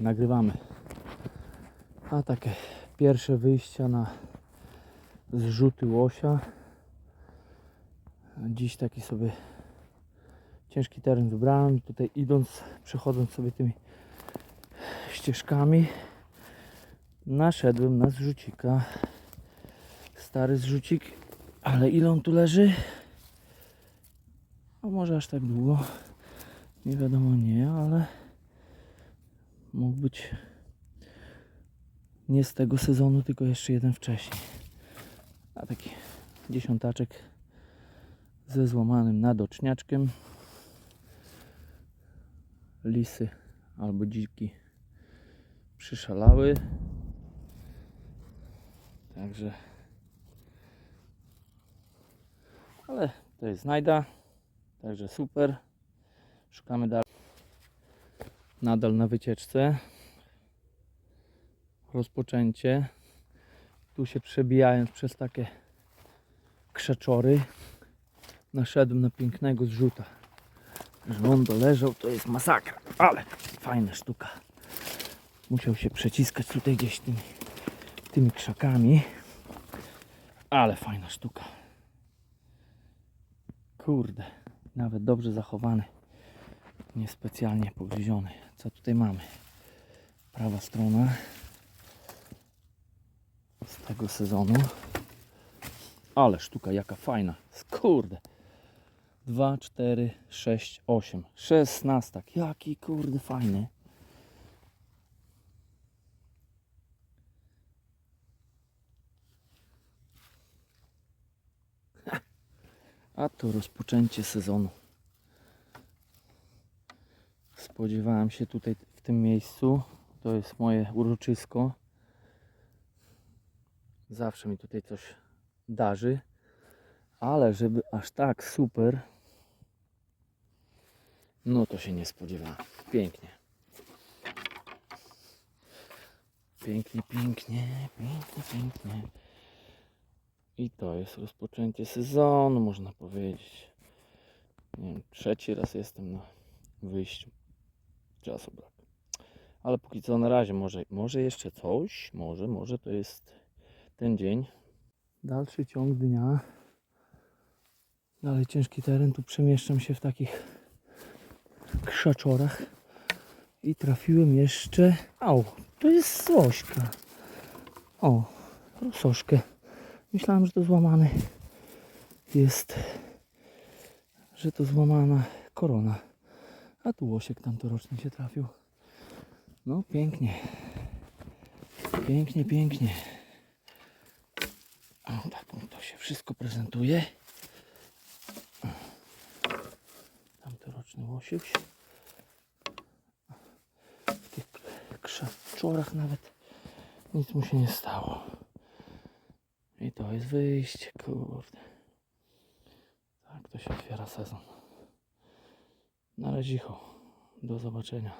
nagrywamy. A takie pierwsze wyjścia na zrzuty łosia. Dziś taki sobie ciężki teren wybrałem. Tutaj idąc, przechodząc sobie tymi ścieżkami, naszedłem na zrzucika. Stary zrzucik, ale ile on tu leży? A może aż tak długo? Nie wiadomo nie, ale mógł być nie z tego sezonu, tylko jeszcze jeden wcześniej. A taki dziesiątaczek ze złamanym nadoczniaczkiem. Lisy albo dziki przyszalały. Także ale to jest znajda. Także super. Szukamy dalej. Nadal na wycieczce. Rozpoczęcie. Tu się przebijając przez takie krzeczory. Naszedłem na pięknego zrzuta. Że on doleżał, to jest masakra. Ale fajna sztuka. Musiał się przeciskać tutaj gdzieś tymi, tymi krzakami. Ale fajna sztuka. Kurde, nawet dobrze zachowany. Niespecjalnie pogryziony. Co tutaj mamy? Prawa strona z tego sezonu. Ale sztuka jaka fajna. Kurde. 2, 4, 6, 8. 16. Jaki kurde fajny. A to rozpoczęcie sezonu. Spodziewałem się tutaj w tym miejscu. To jest moje uroczysko. Zawsze mi tutaj coś darzy. Ale żeby aż tak super, no to się nie spodziewałem. Pięknie. Pięknie, pięknie, pięknie, pięknie. I to jest rozpoczęcie sezonu, można powiedzieć. Nie wiem, trzeci raz jestem na wyjściu. Czasu brak. Ale póki co na razie może, może jeszcze coś, może, może to jest ten dzień. Dalszy ciąg dnia. Dalej ciężki teren, tu przemieszczam się w takich krzaczorach. I trafiłem jeszcze... Au, to jest sośka. O, soszkę. Myślałem, że to złamany jest, że to złamana korona. A tu łosiek tamtoroczny się trafił. No pięknie. Pięknie, pięknie. O, tak to się wszystko prezentuje. Tamtoroczny łosiuś. W tych krzaczorach nawet nic mu się nie stało. I to jest wyjście, kurde. Tak to się otwiera sezon. Na razie. Do zobaczenia.